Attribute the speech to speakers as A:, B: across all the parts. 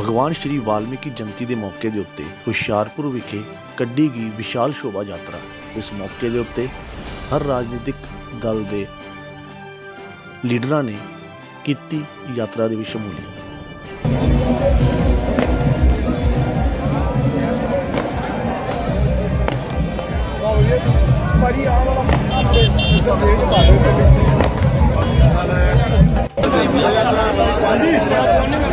A: ਭਗਵਾਨ ਸ਼੍ਰੀ ਵਾਲਮੀਕੀ ਜਯੰਤੀ ਦੇ ਮੌਕੇ ਦੇ ਉੱਤੇ ਹੁਸ਼ਿਆਰਪੁਰ ਵਿਖੇ ਕੱਢੀ ਗਈ ਵਿਸ਼ਾਲ ਸ਼ੋਭਾ ਯਾਤਰਾ। ਇਸ ਮੌਕੇ ਦੇ ਉੱਤੇ ਹਰ ਰਾਜਨੀਤਿਕ ਦਲ ਦੇ ਲੀਡਰਾਂ ਨੇ ਕੀਤੀ ਯਾਤਰਾ ਦੇ ਵਿੱਚ ਸ਼ਮੂਲੀਅਤ।
B: ਜਗਤਾਰ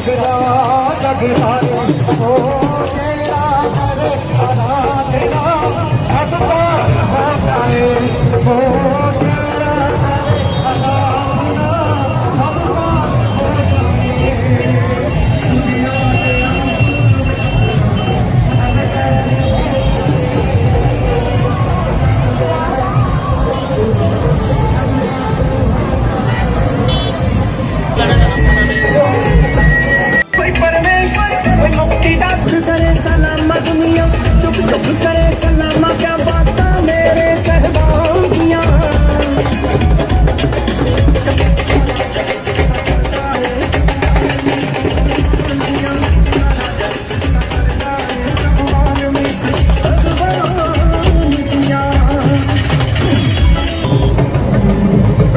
B: ਰਿਸ਼ੀ ਜਗਦਾ ਜਗਤਾਰ ਹੋ ਜਿਹੜਾ ਕਰੇ ਅਨਾਥਨਾ ਭਗਵਾ ਹੋ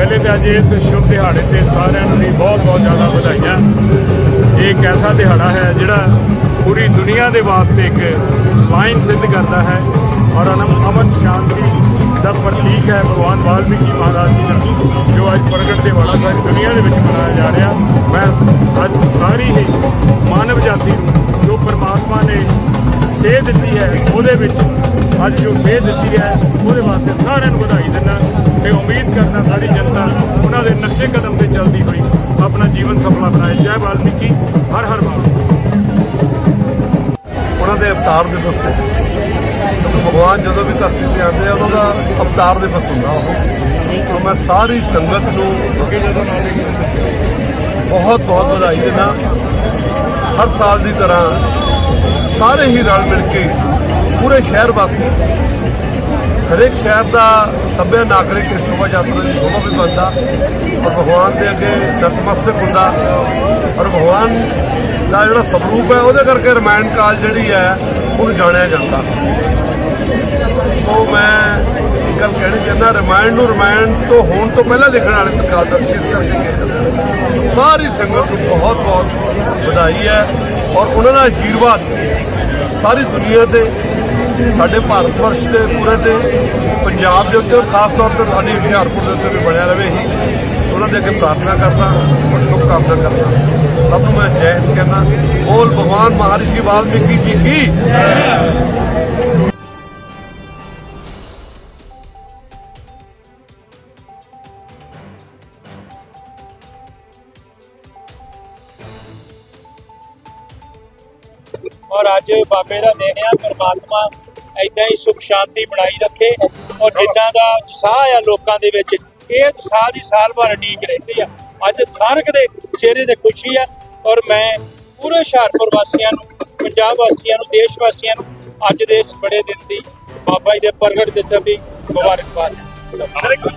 C: ਪਹਿਲੇ ਤਾਂ ਅੱਜ ਇਸ ਸ਼ੁਭ ਦਿਹਾੜੇ ਤੇ ਸਾਰਿਆਂ ਨੂੰ ਵੀ ਬਹੁਤ ਬਹੁਤ ਜ਼ਿਆਦਾ ਵਧਾਈਆਂ। ਇਹ ਇੱਕ ਐਸਾ ਦਿਹਾੜਾ ਹੈ ਜਿਹੜਾ ਪੂਰੀ ਦੁਨੀਆ ਦੇ ਵਾਸਤੇ ਇੱਕ ਲਾਈਨ ਸਿੱਧ ਕਰਦਾ ਹੈ ਔਰ ਅਨਮ ਅਮਨ ਸ਼ਾਂਤੀ ਦਾ ਪ੍ਰਤੀਕ ਹੈ ਭਗਵਾਨ ਵਾਲਮੀਕੀ ਮਹਾਰਾਜ ਜੀ ਦਾ, ਜੋ ਅੱਜ ਪ੍ਰਗਟ ਦਿਹਾੜਾ ਸਾਰੀ ਦੁਨੀਆ ਦੇ ਵਿੱਚ ਮਨਾਇਆ ਜਾ ਰਿਹਾ। ਮੈਂ ਅੱਜ ਸਾਰੀ ਹੀ ਮਾਨਵ ਜਾਤੀ ਨੂੰ ਜੋ ਪਰਮਾਤਮਾ ਨੇ ਸੇਧ ਦਿੱਤੀ ਹੈ, ਉਹਦੇ ਵਿੱਚ ਅੱਜ ਜੋ ਸੇਧ ਦਿੱਤੀ ਹੈ, ਉਹਦੇ ਵਾਸਤੇ ਸਾਰਿਆਂ ਨੂੰ ਵਧਾਈ ਦਿੰਦਾ ਤੇ ਉਮੀਦ ਕਰਦਾ ਸਾਰੀ ਜਨਤਾ ਉਹਨਾਂ ਦੇ ਨਕਸ਼ੇ ਕਦਮ ਤੇ ਚੱਲਦੀ ਹੋਈ ਆਪਣਾ ਜੀਵਨ ਸਫਲਾ ਬਣਾਏ। ਜੈ ਵਾਲਮੀਕੀ, ਹਰ ਹਰ ਵਾਲਮੀਕੀ
D: ਉਹਨਾਂ ਦੇ ਅਵਤਾਰ ਦਿਵਸ ਤੇ। ਭਗਵਾਨ ਜਦੋਂ ਵੀ ਧਰਤੀ ਤੇ ਆਉਂਦੇ ਆ, ਉਹਨਾਂ ਦਾ ਅਵਤਾਰ ਦਿਵਸ ਹੁੰਦਾ ਉਹ। ਸੋ ਮੈਂ ਸਾਰੀ ਸੰਗਤ ਨੂੰ ਬਹੁਤ ਬਹੁਤ ਵਧਾਈ ਦਿੰਦਾ। ਹਰ ਸਾਲ ਦੀ ਤਰ੍ਹਾਂ ਸਾਰੇ ਹੀ ਰਲ ਮਿਲ ਕੇ ਪੂਰੇ ਸ਼ਹਿਰ ਵਾਸੀ, ਹਰੇਕ ਸ਼ਹਿਰ ਦਾ ਸਭਿਆ ਨਾਗਰਿਕ ਇਸ ਸ਼ੋਭਾ ਯਾਤਰਾ ਦੀ ਸ਼ੋਭਾ ਵੀ ਬਣਦਾ ਔਰ ਭਗਵਾਨ ਦੇ ਅੱਗੇ ਨਤਮਸਤਕ ਹੁੰਦਾ ਔਰ ਭਗਵਾਨ ਦਾ ਜਿਹੜਾ ਸਵਰੂਪ ਹੈ, ਉਹਦੇ ਕਰਕੇ ਰਮਾਇਣ ਕਾਲ ਜਿਹੜੀ ਹੈ, ਉਹਨੂੰ ਜਾਣਿਆ ਜਾਂਦਾ ਸੋ ਮੈਂ ਇੱਕ ਗੱਲ ਕਹਿਣੀ ਚਾਹੁੰਦਾ, ਰਮਾਇਣ ਨੂੰ ਰਮਾਇਣ ਤੋਂ ਹੋਣ ਤੋਂ ਪਹਿਲਾਂ ਲਿਖਣ ਵਾਲੇ ਤਕਾਦਰ ਇਸ ਕਰਕੇ ਕਿਹਾ ਜਾਂਦਾ। ਸਾਰੀ ਸੰਗਤ ਨੂੰ ਬਹੁਤ ਬਹੁਤ ਵਧਾਈ ਹੈ ਔਰ ਉਹਨਾਂ ਦਾ ਆਸ਼ੀਰਵਾਦ ਸਾਰੀ ਦੁਨੀਆ ਤੇ ਸਾਡੇ ਭਾਰਤ ਵਰਸ਼ ਦੇ ਪੂਰੇ ਤੇ ਪੰਜਾਬ ਦੇ ਉੱਤੇ ਖਾਸ ਤੌਰ ਤੇ ਸਾਡੀ ਹੁਸ਼ਿਆਰਪੁਰ ਦੇ ਉੱਤੇ ਵੀ ਬਣਿਆ ਰਹੇ ਹੀ ਉਹਨਾਂ ਦੇ ਅੱਗੇ ਪ੍ਰਾਰਥਨਾ ਕਰਦਾ, ਔਰ ਸ਼ੁਭਕਾਮਨਾ ਕਰਦਾ। ਸਭ ਨੂੰ ਮੈਂ ਜੈ ਹਿੰਦ ਕਹਿੰਦਾ, ਬੋਲ ਭਗਵਾਨ ਮਹਾਰਿਸ਼ੀ ਵਾਲਮੀਕੀ ਜੀ ਕੀ?
E: ਔਰ ਅੱਜ ਬਾਬੇ ਦਾ ਦਿਨ ਆ, ਪਰਮਾਤਮਾ ਐਦਾਂ ਹੀ ਸੁਖ ਸ਼ਾਂਤੀ ਬਣਾਈ ਰੱਖੇ ਔਰ ਜਿੱਦਾਂ ਦਾ ਉਤਸ਼ਾਹ ਆ ਲੋਕਾਂ ਦੇ ਵਿੱਚ, ਇਹ ਉਤਸ਼ਾਹ ਦੀ ਸਾਲ ਭਰ ਉਡੀਕ ਰਹਿੰਦੀ ਆ। ਅੱਜ ਸਾਰਕ ਦੇ ਚਿਹਰੇ ਤੇ ਖੁਸ਼ੀ ਆ ਔਰ ਮੈਂ ਪੂਰੇ ਹੁਸ਼ਿਆਰਪੁਰ ਵਾਸੀਆਂ ਨੂੰ, ਪੰਜਾਬ ਵਾਸੀਆਂ ਨੂੰ, ਦੇਸ਼ ਵਾਸੀਆਂ ਨੂੰ ਅੱਜ ਦੇ ਇਸ ਬੜੇ ਦਿਨ ਦੀ ਬਾਬਾ ਜੀ ਦੇ ਪ੍ਰਗਟ ਦਿਵਸ ਦੀ ਮੁਬਾਰਕਬਾਦ।
F: ਸਰ ਇੱਕ